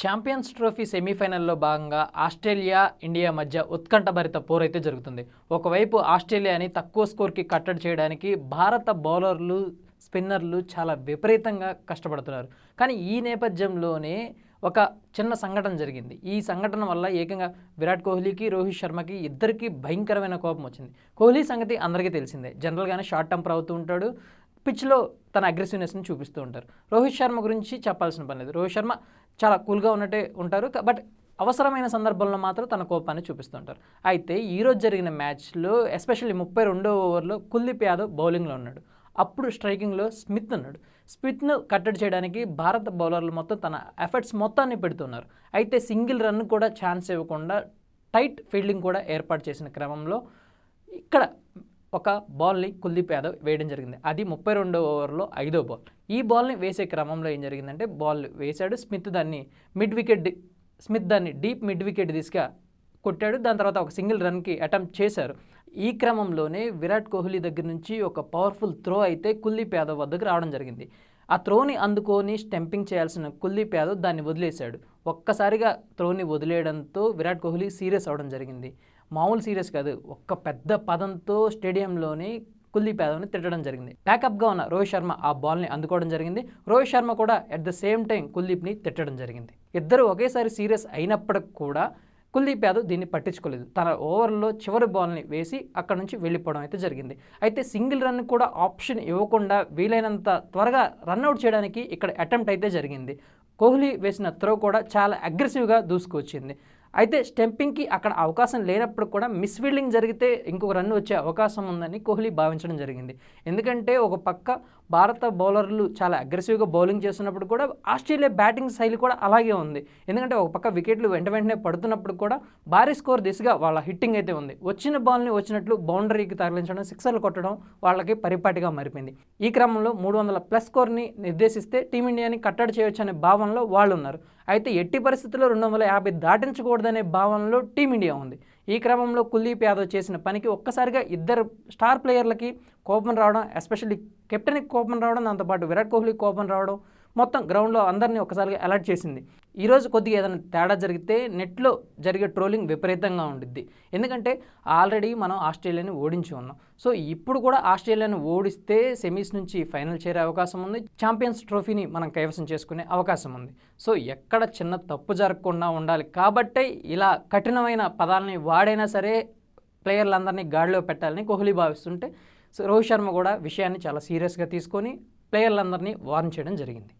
Champions trophy సెమీఫైనల్లో భాగంగా Australia India మధ్య ఉత్కంఠభరిత పోరైతే జరుగుతుంది. ఒకవైపు ఆస్ట్రేలియాని తక్కువ స్కోర్కి కట్టడి చేయడానికి భారత బౌలర్లు స్పిన్నర్లు చాలా విపరీతంగా కష్టపడుతున్నారు. కానీ ఈ నేపథ్యంలోనే ఒక చిన్న సంఘటన జరిగింది. ఈ సంఘటన వల్ల ఏకంగా విరాట్ కోహ్లీకి రోహిత్ శర్మకి ఇద్దరికి భయంకరమైన కోపం వచ్చింది. కోహ్లీ సంగతి అందరికీ తెలిసిందే. జనరల్గానే షార్ట్ టెంపర్ అవుతూ ఉంటాడు. పిచ్లో తన అగ్రెసివ్నెస్ని చూపిస్తూ ఉంటారు. రోహిత్ శర్మ గురించి చెప్పాల్సిన పని లేదు. రోహిత్ శర్మ చాలా కూల్గా ఉన్నట్టే ఉంటారు. బట్ అవసరమైన సందర్భంలో మాత్రం తన కోపాన్ని చూపిస్తుంటారు. అయితే ఈరోజు జరిగిన మ్యాచ్లో ఎస్పెషల్లీ ముప్పై రెండో ఓవర్లో కుల్దీప్ యాదవ్ బౌలింగ్లో ఉన్నాడు. అప్పుడు స్ట్రైకింగ్లో స్మిత్ ఉన్నాడు. స్మిత్ను కట్టడి చేయడానికి భారత బౌలర్లు మొత్తం తన ఎఫర్ట్స్ మొత్తాన్ని పెడుతున్నారు. అయితే సింగిల్ రన్ కూడా ఛాన్స్ ఇవ్వకుండా టైట్ ఫీల్డింగ్ కూడా ఏర్పాటు చేసిన క్రమంలో ఇక్కడ ఒక బాల్ని కుల్దీప్ యాదవ్ వేయడం జరిగింది. అది ముప్పై రెండో ఓవర్లో ఐదో బాల్ ఈ బాల్ని వేసే క్రమంలో ఏం జరిగిందంటే బాల్ వేశాడు. స్మిత్ దాన్ని మిడ్ వికెట్ స్మిత్ దాన్ని డీప్ మిడ్ వికెట్ తీసుకు కొట్టాడు. దాని తర్వాత ఒక సింగిల్ రన్కి అటెంప్ట్ చేశారు. ఈ క్రమంలోనే విరాట్ కోహ్లీ దగ్గర నుంచి ఒక పవర్ఫుల్ త్రో అయితే కుల్దీప్ యాదవ్ వద్దకు రావడం జరిగింది. ఆ త్రోని అందుకొని స్టెంపింగ్ చేయాల్సిన కుల్దీప్ యాదవ్ దాన్ని వదిలేశాడు. ఒక్కసారిగా త్రోని వదిలేయడంతో విరాట్ కోహ్లీ సీరియస్ అవడం జరిగింది. మామూలు సీరియస్ కాదు. ఒక్క పెద్ద పదంతో స్టేడియంలోని కుల్దీప్ యాదవ్ని తిట్టడం జరిగింది. బ్యాకప్గా ఉన్న రోహిత్ శర్మ ఆ బాల్ని అందుకోవడం జరిగింది. రోహిత్ శర్మ కూడా అట్ ద సేమ్ టైం కుల్దీప్ని తిట్టడం జరిగింది. ఇద్దరు ఒకేసారి సీరియస్ అయినప్పటికి కూడా కుల్దీప్ యాదవ్ దీన్ని పట్టించుకోలేదు. తన ఓవర్లో చివరి బాల్ని వేసి అక్కడ నుంచి వెళ్ళిపోవడం అయితే జరిగింది. అయితే సింగిల్ రన్ కూడా ఆప్షన్ ఇవ్వకుండా వీలైనంత త్వరగా రన్అట్ చేయడానికి ఇక్కడ అటెంప్ట్ అయితే జరిగింది. కోహ్లీ వేసిన త్రో కూడా చాలా అగ్రెసివ్గా దూసుకొచ్చింది అయితే స్టెంపింగ్కి అక్కడ అవకాశం లేనప్పుడు కూడా మిస్ ఫీల్డింగ్ జరిగితే ఇంకొక రన్ వచ్చే అవకాశం ఉందని కోహ్లీ భావించడం జరిగింది. ఎందుకంటే ఒక పక్క భారత బౌలర్లు చాలా అగ్రెసివ్గా బౌలింగ్ చేస్తున్నప్పుడు కూడా ఆస్ట్రేలియా బ్యాటింగ్ శైలి కూడా అలాగే ఉంది. ఎందుకంటే ఒక పక్క వికెట్లు వెంట వెంటనే పడుతున్నప్పుడు కూడా భారీ స్కోర్ దిశగా వాళ్ళ హిట్టింగ్ అయితే ఉంది. వచ్చిన బాల్ని వచ్చినట్లు బౌండరీకి తరలించడం సిక్సర్లు కొట్టడం వాళ్ళకి పరిపాటిగా మారిపోయింది. ఈ క్రమంలో మూడు వందల ప్లస్ స్కోర్ని నిర్దేశిస్తే టీమిండియాని కట్టడి చేయొచ్చు అనే భావనలో వాళ్ళు ఉన్నారు అయితే ఎట్టి పరిస్థితుల్లో రెండు వందల యాభై దాటించకూడదనే భావనలో టీమిండియా ఉంది. ఈ క్రమంలో కుల్దీప్ యాదవ్ చేసిన పనికి ఒక్కసారిగా ఇద్దరు స్టార్ ప్లేయర్లకి కోపం రావడం ఎస్పెషల్లీ కెప్టెన్కి కోపం రావడం దాంతోపాటు విరాట్ కోహ్లీ కోపం రావడం మొత్తం గ్రౌండ్లో అందరినీ ఒక్కసారిగా అలర్ట్ చేసింది. ఈరోజు కొద్దిగా ఏదైనా తేడా జరిగితే నెట్లో జరిగే ట్రోలింగ్ విపరీతంగా ఉండిద్ది. ఎందుకంటే ఆల్రెడీ మనం ఆస్ట్రేలియాని ఓడించి ఉన్నాం. సో ఇప్పుడు కూడా ఆస్ట్రేలియాని ఓడిస్తే సెమీస్ నుంచి ఫైనల్ చేరే అవకాశం ఉంది. ఛాంపియన్స్ ట్రోఫీని మనం కైవసం చేసుకునే అవకాశం ఉంది. సో ఎక్కడ చిన్న తప్పు జరగకుండా ఉండాలి. కాబట్టే ఇలా కఠినమైన పదాలని వాడైనా సరే ప్లేయర్లందరినీ గాడిలో పెట్టాలని కోహ్లీ భావిస్తుంటే సో రోహిత్ శర్మ కూడా విషయాన్ని చాలా సీరియస్గా తీసుకొని ప్లేయర్లందరినీ వార్న్ చేయడం జరిగింది.